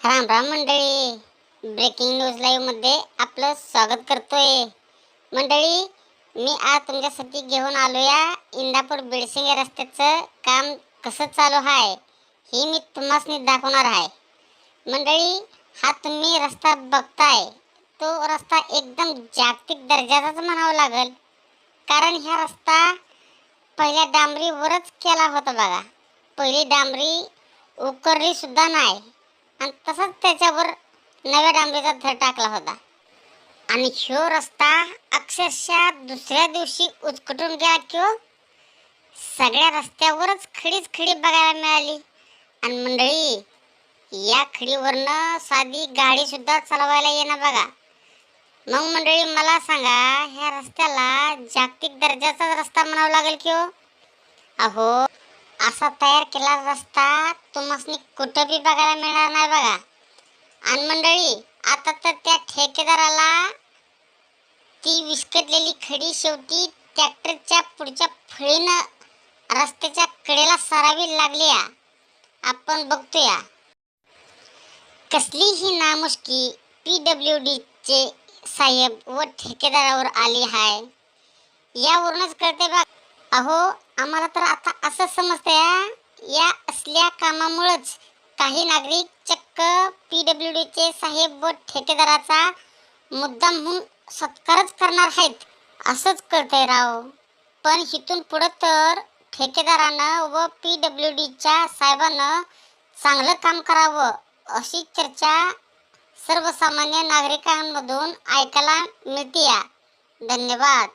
राम राम मंडळी. Breaking news लाईव्हमध्ये आपलं स्वागत करतोय. मंडळी मी आज तुमच्यासाठी घेऊन आलोया इंदापूर बिडसिंग रस्त्याचं काम कसं चालू आहे हे मी तुम्हाला दाखवणार आहे मंडळी हा तुम्ही रस्ता बघताय तो रस्ता एकदम जागतिक दर्जाचाच म्हणावा लागेल. कारण ह्या रस्ता पहिल्या डांबरीवरच केला होता बघा. पहिली डांबरी उकरली सुद्धा नाही. आणि तसंच त्याच्यावर नव्या डांबरीचा थर टाकला होता. आणि ह्यो रस्ता अक्षरशः दुसऱ्या दिवशी उचकटून गेला किंवा सगळ्या रस्त्यावरच खडीच खडी बघायला मिळाली. आणि मंडळी या खडीवरनं साधी गाडीसुद्धा चालवायला येणार बघा. मग मंडळी मला सांगा ह्या रस्त्याला जागतिक दर्जाचा रस्ता म्हणावा लागेल की हो? अहो असा तयार केला रस्ता तुम्हाला कुठं बी बघायला मिळणार नाही बघा. आणि मंडळी आता तर त्या ठेकेदाराला ती विस्कटलेली खडी शेवटी ट्रॅक्टरच्या पुढच्या फळीनं रस्त्याच्या कडेला सरावी लागली आपण बघतोया. कसली ही नामुष्की पी डब्ल्यू चे साहेब व ठेकेदारावर आली आहे यावरूनच कळते बघ. अहो आम्हाला तर आता असं समजतंय या असल्या कामामुळेच काही नागरिक चक्क पी डब्ल्यू डीचे साहेब व ठेकेदाराचा मुद्दाम म्हणून सत्कारच करणार आहेत असंच कळतंय राव. पण इथून पुढं तर ठेकेदारानं व पी डब्ल्यू डीच्या साहेबानं चांगलं काम करावं अशी चर्चा सर्वसामान्य नागरिकांमधून ऐकायला मिळते धन्यवाद.